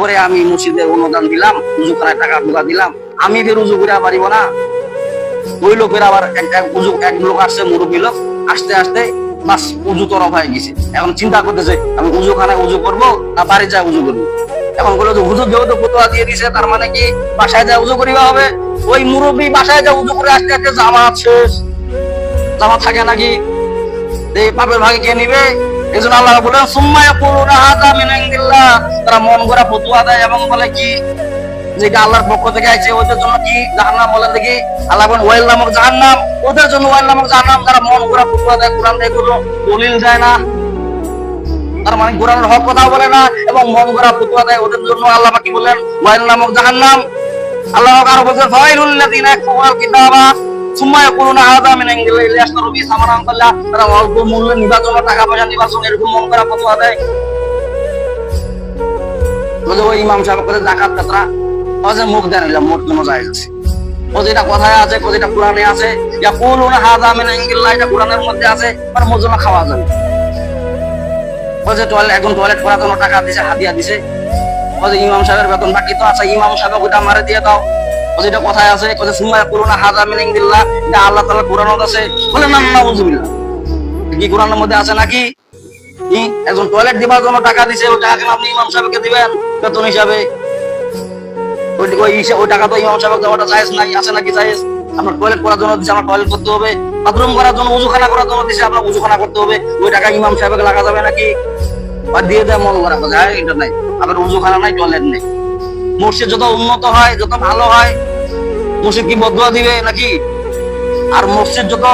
করে আমি মসজিদের অনুদান দিলাম উজু করায় টাকা ঢুকা দিলাম। আমি ফের উজু করে পারিব না। ওই লোকের আবার উজু এক লোক আসছে, মুরব্বী লোক। আসতে আসতে উজু তরফ হয়ে গেছে। এখন চিন্তা করতেছে, আমি উজু উজু করব না বাড়ি যায় উজু করব? এখন যে হুজুর যেহেতু দিয়ে দিছে, তার মানে কি বাসায় যায় উজু করিবা হবে? ওই মুরব্বী বাসায় যায় উজু করে আসতে আসতে জামাত শেষ। জামাত থাকে নাকি? এই পাপের ভাগে কে নিবে? এই আল্লাহ বলেন সুম্মা ইয়াকুলুনা হাযা মিন তারা মন গড়া ফতোয়া দেয় এবং বলে কি যেটা আল্লাহর পক্ষ থেকে আছে ওদের জন্য কি জাহান্নাম বলে দেখি? আল্লাহ বলেন, ওয়াইল নামক জাহান্নাম। ওদের জন্য ওয়াইল নামক জাহান্নাম। তারা মন গড়া ফতোয়া দেয়, কোরআন থেকে কোনো দলিল দেয় না। তার মানে কোরআনের হক কথা বলে না এবং মন গড়া ফতোয়া দেয়, ওদের জন্য আল্লাহ কি বলেন ওয়াইল নামক জাহান্নাম। আল্লাহ আরও বলছেন, ফাইলুল লাযিনা ইয়াকফুরুল কিতাবা। সুম্মা ইয়াকুলুনা হাযা মিন ইনদিল্লাহি লিয়াশতারু বিহি সামানান কাল্লা তারা অল্প মূল্যে নির্বাচন টাকা পয়সা নির্বাচন এরকম মন করা ফতোয়া দেয় বলে ওই ইমাম সাহেব করে জাকাত কাতরা। ওজে মুখ দেন মোট কোনো যায় আছে ও যেটা কথায় আছে যেটা কোরআনে আছে। ইয়াকুলুনা হাযা মিন ইনদিল্লাহি এটা কোরআনের মধ্যে আছে আর মজুনা খাওয়া যাবে। ও যে টয়লেট এখন টয়লেট করার জন্য টাকা দিছে, হাদিয়া দিছে। ও যে ইমাম সাহেবের বেতন বাকি তো আছে, ইমাম সাহেব ওটা মারে দিয়ে দাও। যেটা কথায় আছে ও যে সুম্মা করুনা হাজা মিনিং দিল্লাহ এটা আল্লাহ তাআলা কোরআনত আছে। বলে না না উজুবিল্লাহ কি কোরআনের মধ্যে আছে নাকি? একজন টয়লেট দিবার জন্য টাকা দিছে, ওই টাকা আপনি ইমাম সাহেবকে দিবেন? বেতন হিসাবে। ওই টাকা তো ইমাম সাহেব দেওয়াটা জায়েজ নাই আছে নাকি জায়েজ? আপনার টয়লেট করার জন্য দিছে, আমার টয়লেট করতে হবে। বাথরুম করার জন্য উজুখানা করার জন্য দিছে, আপনার উজুখানা করতে হবে। ওই টাকা ইমাম সাহেবকে লাগা যাবে নাকি? আর দিয়ে দেয় মন করা কথা হ্যাঁ এটা নাই। আবার উজুখানা নাই টয়লেট নেই। মসজিদ যত উন্নত হয়, যত ভালো হয়, মসজিদ কি বদুয়া দিবে নাকি? আর মসজিদ যত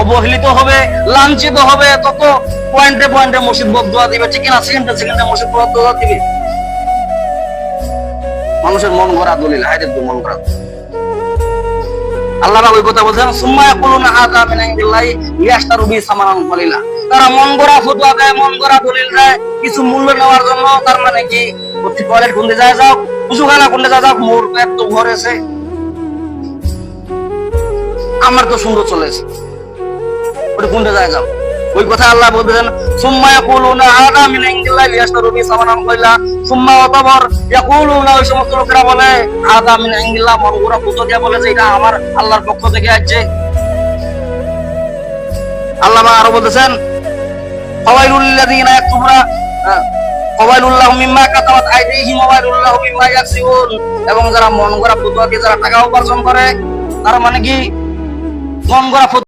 অবহেলিত হবে, লাঞ্ছিত হবে, তত পয়েন্টে পয়েন্টে মসজিদ বদুয়া দিবে। ঠিক না সেকেন্ডে সেকেন্ডে মসজিদ বদুয়া দিবে। মানুষের মন গড়া দলিল হাইরে মন গড়া আল্লাহ ওই কথা বলছেন, সুম্মা ইয়াকুলুনা হাযা মিন ইনদিল্লাহি লিয়াশতারু বি সামানান কলিলা। তারা মন গড়া ফতোয়া দেয়, মন গড়া দলিল দেয়, কিছু মূল্য নেওয়ার জন্য, তার মানে কি? টয়লেট কোনতে যায় যাও উজুখানা কোনতে যায় যাও, মোর পেট তো ভরেছে আমার তো সুন্দর চলেছে ওটা কোনটা যায় যাও। ওই কথা আল্লাহ বলতেছেন, সুম্মা ইয়াকুলুনা হাদা মিন ইনদিল্লাহি লিয়াশতারু বি সামানান কলিলা সুম্মা অতবর ইয়াকুলুনা ওই সমস্ত লোকেরা বলে হাদা মিন ইনদিল্লাহ মন গড়া ফতোয়া দিয়ে বলে যে, এটা আমার আল্লাহর পক্ষ থেকে আসছে। আল্লাহ আরও বলতেছেন, ফাওয়াইলুল লাযিনা ইয়াকতুবুনা ফাওয়াইলুল্লাহু মিম্মা কাতাবাত আইদিহিম ওয়া ওয়াইলুল্লাহু মিম্মা ইয়াকসিবুন। এবং যারা মন গড়া ফতোয়া যারা টাকা উপার্জন করে, তার মানে কি? মন গড়া